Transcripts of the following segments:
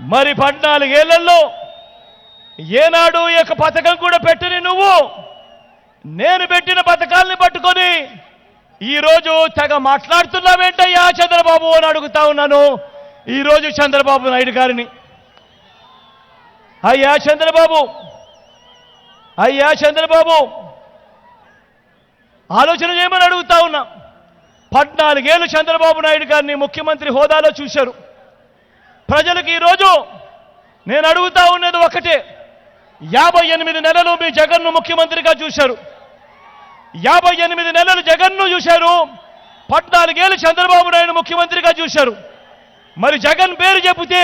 మరి పద్నాలుగేళ్ళలో ఏనాడు ఈ యొక్క పథకం కూడా పెట్టని నువ్వు? నేను పెట్టిన పథకాల్ని పట్టుకొని ఈరోజు తెగ మాట్లాడుతున్నావేంటయ్యా చంద్రబాబు అని అడుగుతా ఉన్నాను. ఈరోజు చంద్రబాబు నాయుడు గారిని. అయ్యా చంద్రబాబు! అయ్యా చంద్రబాబు! ఆలోచన చేయమని అడుగుతా ఉన్నా. పద్నాలుగేళ్ళు చంద్రబాబు నాయుడు గారిని ముఖ్యమంత్రి హోదాలో చూశారు. ప్రజలకు ఈరోజు నేను అడుగుతా ఉన్నది ఒకటే. యాభై ఎనిమిది నెలలు మీ జగన్ను ముఖ్యమంత్రిగా చూశారు. యాభై ఎనిమిది నెలలు జగన్ను చూశారు. పద్నాలుగేళ్ళు చంద్రబాబు నాయుడు ముఖ్యమంత్రిగా చూశారు. మరి జగన్ పేరు చెబితే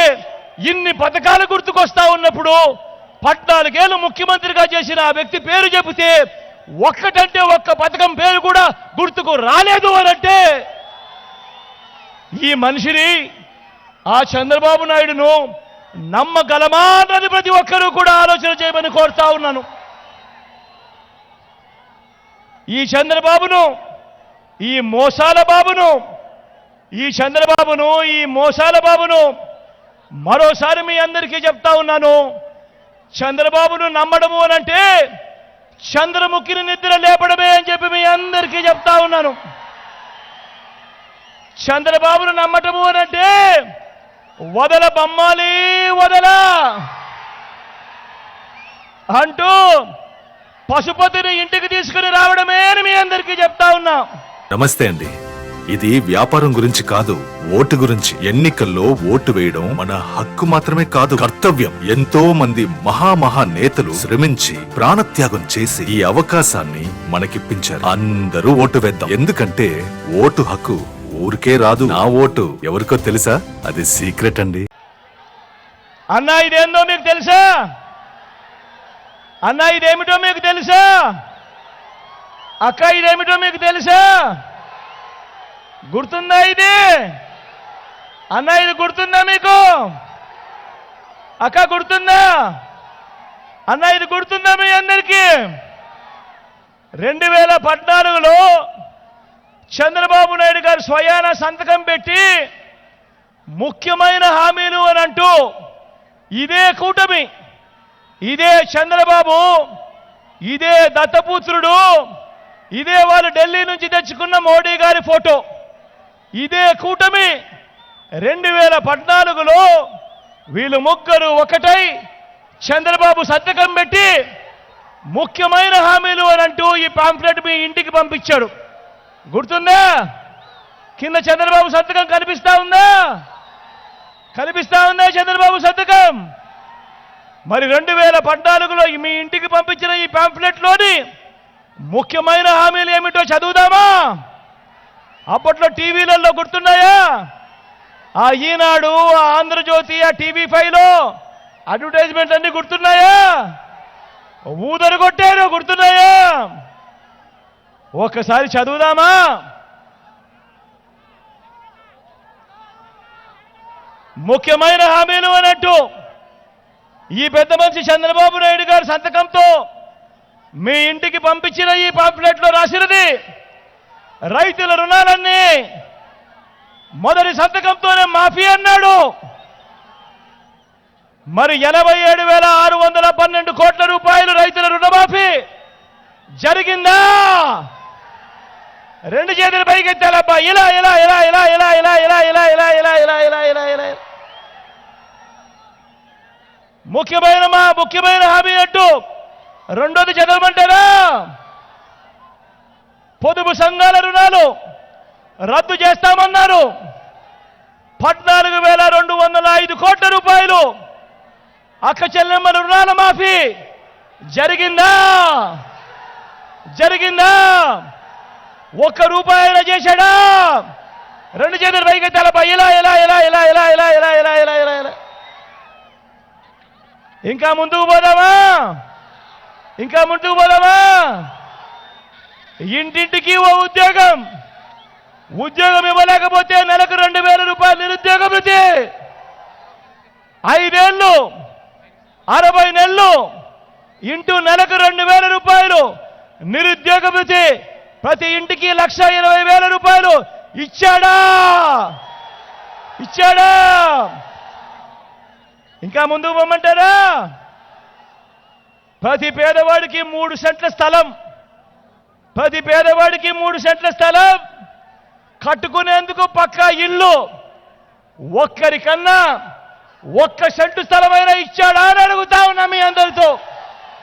ఇన్ని పథకాలు గుర్తుకొస్తా ఉన్నప్పుడు పద్నాలుగేళ్ళు ముఖ్యమంత్రిగా చేసిన ఆ వ్యక్తి పేరు చెబితే ఒక్కటంటే ఒక్క పథకం పేరు కూడా గుర్తుకు రాలేదు అనంటే ఈ మనిషిని ఆ చంద్రబాబు నాయుడును నమ్మగలమా అన్నది ప్రతి ఒక్కరూ కూడా ఆలోచన చేయమని కోరుతా ఉన్నాను. ఈ చంద్రబాబును ఈ మోసాల బాబును ఈ చంద్రబాబును ఈ మోసాల బాబును మరోసారి మీ అందరికీ చెప్తా ఉన్నాను. చంద్రబాబును నమ్మడము అనంటే చంద్రముఖిని నిద్ర లేపడమే అని చెప్పి మీ అందరికీ చెప్తా ఉన్నాను. చంద్రబాబును నమ్మటము అనంటే వదల బొమ్మాలి వదల! అంటూ పశుపతిని ఇంటికి తీసుకుని రావడమే మీ అందరికీ చెప్తా ఉన్నా. నమస్తే అండి. ఇది వ్యాపారం గురించి కాదు ఓటు గురించి. ఎన్నికల్లో ఓటు వేయడం మన హక్కు మాత్రమే కాదు. కర్తవ్యం. ఎంతో మంది మహామహా నేతలు శ్రమించి ప్రాణత్యాగం చేసి ఈ అవకాశాన్ని మనకిప్పించారు. అందరూ ఓటు వేద్దాం. ఎందుకంటే ఓటు హక్కు ఊరికే రాదు. నా ఓటు ఎవరికో తెలుసా? అది సీక్రెట్ అండి. అన్నా ఇదేందో మీకు తెలుసా? అన్నా ఇదేమిటో మీకు తెలుసా? అక్క ఇదేమిటో మీకు తెలుసా? గుర్తుందా ఇది? అన్న ఇది గుర్తుందా మీకు? అక్క గుర్తుందా? అన్న ఇది గుర్తుందా మీ అందరికీ? రెండు వేల పద్నాలుగులో చంద్రబాబు నాయుడు గారు స్వయాన సంతకం పెట్టి ముఖ్యమైన హామీలు అని అంటూ ఇదే కూటమి ఇదే చంద్రబాబు ఇదే దత్తపుత్రుడు ఇదే వాళ్ళు ఢిల్లీ నుంచి తెచ్చుకున్న మోడీ గారి ఫోటో. ఇదే కూటమి రెండు వేల పద్నాలుగులో వీళ్ళు ముగ్గురు ఒకటై చంద్రబాబు సంతకం పెట్టి ముఖ్యమైన హామీలు అని అంటూ ఈ పాంప్లెట్ మీ ఇంటికి పంపించాడు. గుర్తుందా? కింద చంద్రబాబు సంతకం కనిపిస్తా ఉందా? కనిపిస్తా ఉందా చంద్రబాబు సంతకం? మరి రెండు వేల పద్నాలుగులో మీ ఇంటికి పంపించిన ఈ పాంఫ్లెట్లోని ముఖ్యమైన హామీలు ఏమిటో చదువుదామా? అప్పట్లో టీవీలలో గుర్తున్నాయా? ఆ ఈనాడు ఆ ఆంధ్రజ్యోతి ఆ టీవీ ఫైవ్లో అడ్వర్టైజ్మెంట్ అన్ని గుర్తున్నాయా? ఊదరు కొట్టారు గుర్తున్నాయా? ఒకసారి చదువుదామా? ముఖ్యమైన హామీలు అన్నట్టు ఈ పెద్ద మనిషి చంద్రబాబు నాయుడు గారి సంతకంతో మీ ఇంటికి పంపించిన ఈ పాంప్లెట్లో రాసినది రైతుల రుణాలన్నీ మొదటి సంతకంతోనే మాఫీ అన్నాడు. మరి ఎనభై ఏడు వేల ఆరు వందల పన్నెండు కోట్ల రూపాయలు రైతుల రుణమాఫీ జరిగిందా? రెండు చేతులు పైకెత్తాలబ్బా ఇలా ఇలా ఇలా ఇలా ఇలా ఇలా ఇలా ఇలా ఇలా ఇలా ఇలా ఇలా ఇలా ఇలా ముఖ్యమైన మా ముఖ్యమైన హామీ అంటూ రెండోది చదవమంటారా పొదుపు సంఘాల రుణాలు రద్దు చేస్తామన్నారు పద్నాలుగు వేల రెండు వందల ఐదు కోట్ల రూపాయలు అక్క చెల్లెమ్మ రుణాల మాఫీ జరిగిందా జరిగిందా ఒక్క రూపాయన చేశాడా రెండు చేతులు పైకి తలపై ఇలా ఇలా ఇలా ఇలా ఇలా ఇలా ఇలా ఇలా ఇలా ఇలా ఇలా ఇంకా ముందుకు పోదామా ఇంకా ముందుకు పోదామా ఇంటింటికి ఓ ఉద్యోగం ఉద్యోగం ఇవ్వలేకపోతే నెలకు రెండు వేల రూపాయలు నిరుద్యోగ వృత్తి ఐదేళ్ళు అరవై నెలలు ఇంటూ నెలకు రెండు వేల రూపాయలు నిరుద్యోగ వృత్తి ప్రతి ఇంటికి లక్ష ఇరవై వేల రూపాయలు ఇచ్చాడా? ఇచ్చాడా? ఇంకా ముందుకు పోమంటారా? ప్రతి పేదవాడికి మూడు సెంట్ల స్థలం. ప్రతి పేదవాడికి మూడు సెంట్ల స్థలం. కట్టుకునేందుకు పక్కా ఇల్లు. ఒక్కరికన్నా ఒక్క సెంటు స్థలమైనా ఇచ్చాడా అని అడుగుతా ఉన్నా మీ అందరితో.